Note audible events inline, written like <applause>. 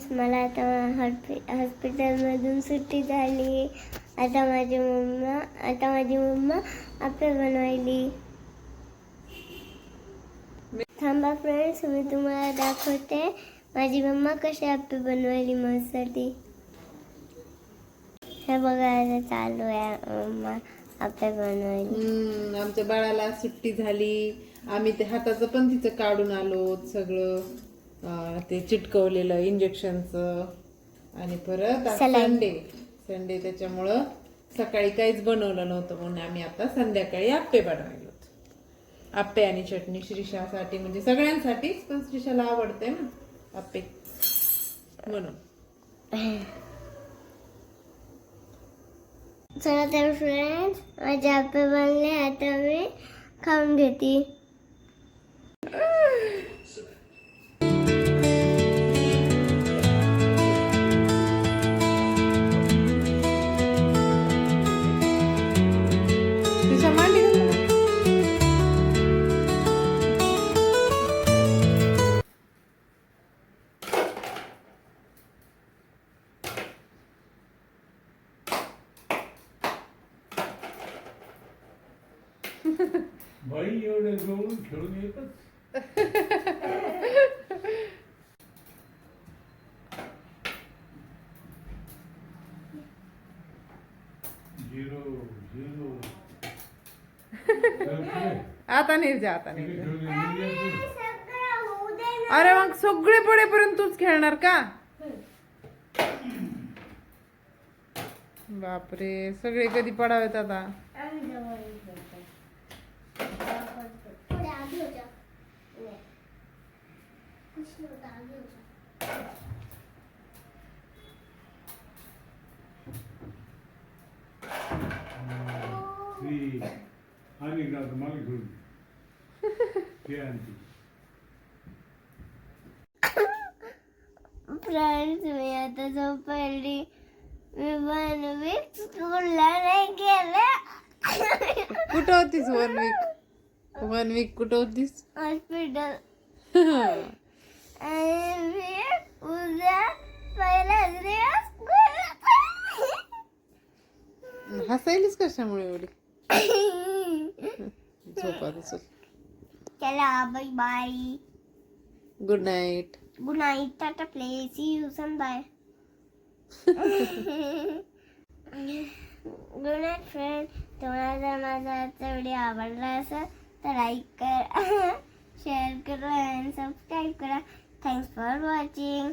Friends मला आता हॉस्पि हॉस्पिटलमधून सुट्टी झाली. आता माझी मम्मा आता माझी मम्मा आपे बनवायली. थांबा फ्रेंड्स मी तुम्हाला दाखवते. माझी मम्मा कशी आपे बनवायली माझ्यासाठी हे बघा आता चालू आहे. मम्मा आपे बनवायली. आमच्या बाळाला सुट्टी झाली. आम्ही ते हाताचं पण तिचं काढून आलो सगळं. ते चिटकवलेलं इंजेक्शनचं आणि परत. संडे संडे त्याच्यामुळं सकाळी काहीच बनवलं नव्हतं म्हणून आम्ही आता संध्याकाळी आप्पे बनवायलो आप्पे आणि चटणी श्रीषासाठी म्हणजे सगळ्यांसाठीच पण श्रीषाला आवडते ना आप्पे म्हणून. चला तर फ्रेंड्स माझे आपे बनले आता मी खाऊन घेते. बाई एवढे जवळून खेळून येतच. Zero zero. आता नाही जा आता नाही. अरे मग सगळे पडेपर्यंत तूच खेळणार का? बापरे सगळे कधी पडावेत आता? ती आणि आता मला घेऊन ते आणते फ्रेंड्स मी आता झोपली मी बनवी स्कूलला नाही गेले कुठं होतीस वन वीक वन वीक कुठं होतीस? हॉस्पिटल आणि मी उद्या पहिला दिवस हसायलीस कशामुळे एवढी? झोपा चल चला bye bye. Good night good night Tata play see you son bye good night friend तुम्हाला जर माझा आजचा व्हिडिओ आवडला असेल तर लाईक करा <laughs> शेअर करा आणि सबस्क्राईब करा. Thanks for watching